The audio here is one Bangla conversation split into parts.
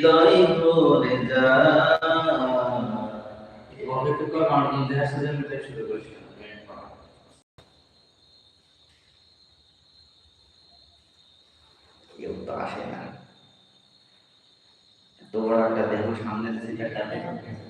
হৃদয় ভরে যায় অভিজ্ঞতা কারণ ইতিহাস জন্য শুরু করেছিলাম কেউ তো আসে না এত বড় একটা দেহ সামনে সিটারটা দেখে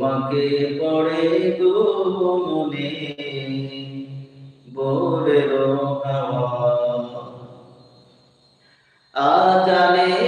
তোমাকে পড়ে গো মনে ভোরের হাওয়ায় আজানে আজানে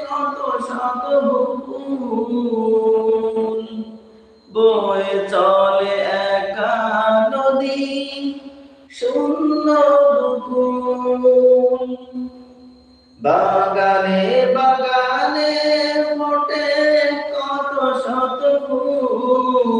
কত শত ফুল বয়ে চলে একা নদী, শূন্য দুকুল। বাগানে বাগানে মোটে কত শত ফুল।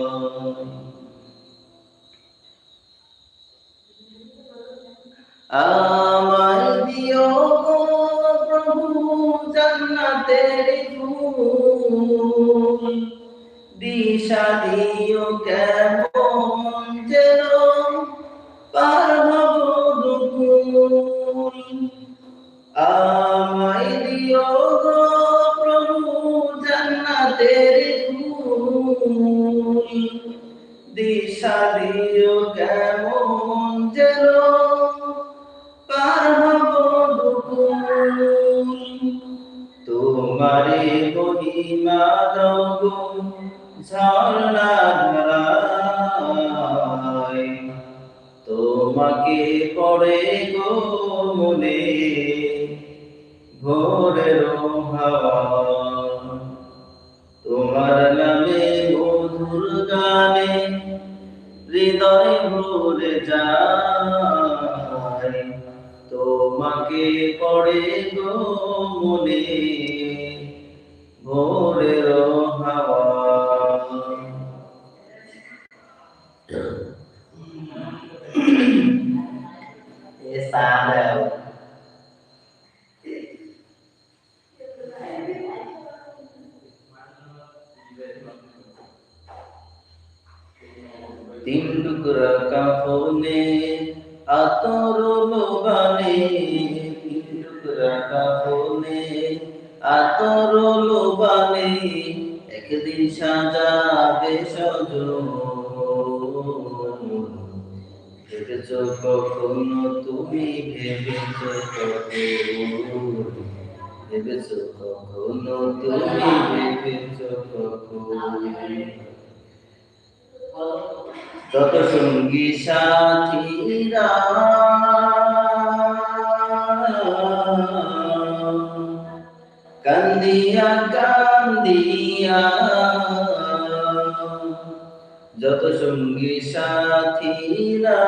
আমায় দিও প্রভু, জান্নাতের দিশা দিও কেমন যেন পার হব দুকুল। আমায় দিও গো প্রভু, জান্নাতের দিশা দিও কেমন যেন ভোরের হাওয়া তোমাকে পড়ে গো মনে ভোরের হাওয়া তিন টুকরা কাফনে আতর লোবানে টুকরা কাফনে, আতর লোবানে একদিন সাজাবে ভেবেছ কখনো তুমি ভেবেছ কখনো? ভেবেছ কখনো তুমি ভেবেছ কখনো? তত সঙ্গী সাথীরা কান্দিয়া কান্দিয়া যত সঙ্গী সাথীরা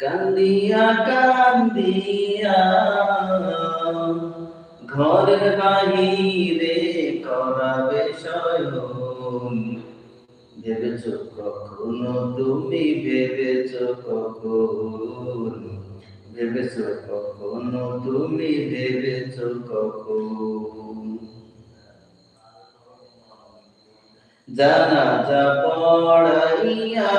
কান্দিয়া কান্দিয়া ঘরের বাহিরে করাবে শয়ন ভেবেছ কখনো তুমি ভেবেছ কখন? ভেবেছ কখনো তুমি ভেবেছ কখন? জানা যা পড়াইয়া।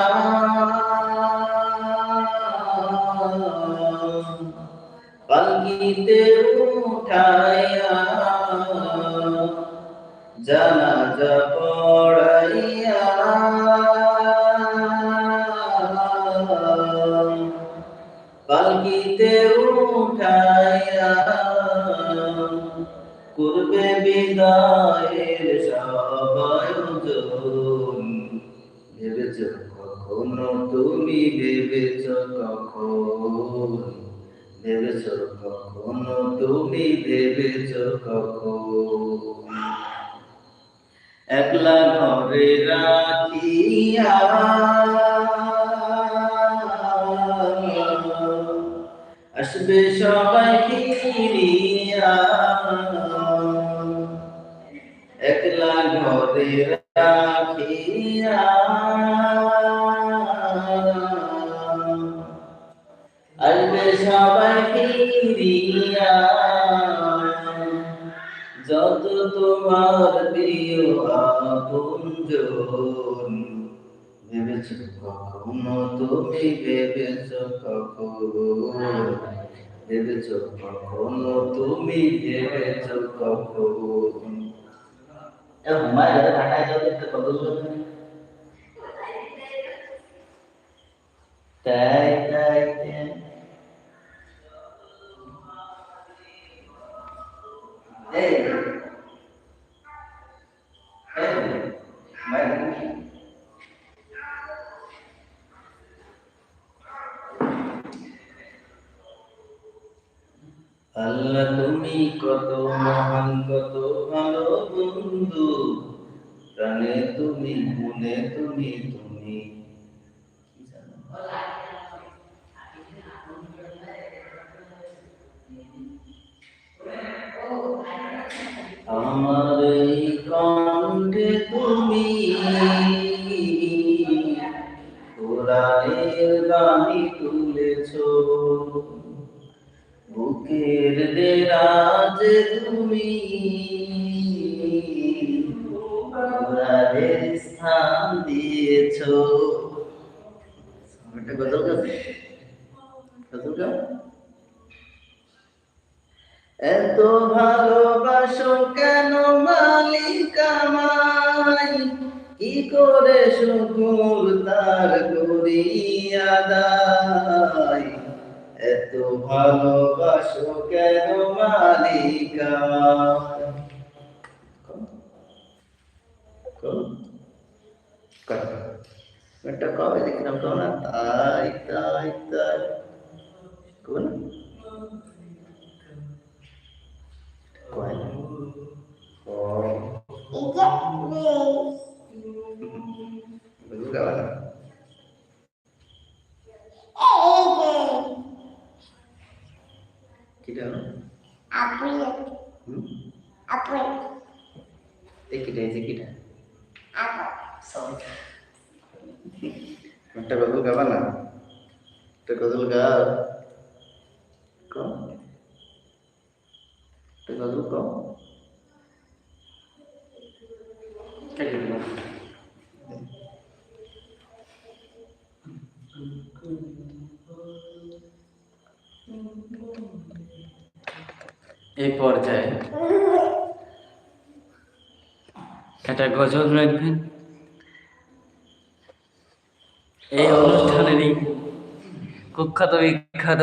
পালকিতে উঠাইয়া। জানা যা পড়াইয়া পালকিতে উঠাইয়া করবে বিদায়ের সবায়োজন ভেবেছ কখনো তুমি ভেবেছ কখন ভেবেছ কখনো তুমি ভেবেছ কখন? একলা ঘরে রাখিয়া আসবে সবাই ফিরিয়া। একলা ঘরে রাখিয়া। আসবে সবাই ফিরিয়া। যত তোমার প্রিয় ভেবেছ কখনো তুমি ভেবেছ কখন? ভেবেছ কখনো তুমি ভেবেছ কখন? একটা তাই তাই। আল্লাহ তুমি কত মহান কত ভালো বন্ধু। প্রাণে তুমি মনে তুমি তুমি। বুকের দেরাজে তুমি। স্থান একটা গজল গজল গাও এত ভালোবাসো কেন মালিক আমায়? কি করে শুকুর তার করিয়া দায়? এত ভালোবাসো কেন মালিকা? এটা কবে দেখলাম? তো না তাই তাই তাই। কোন কিটা একটা গজল গাবা না? একটা গজল গাও কও একটা গজল কও এই পর্যায়ে একটা গজল রাখবেন? এই অনুষ্ঠানেরই কুখ্যাত বিখ্যাত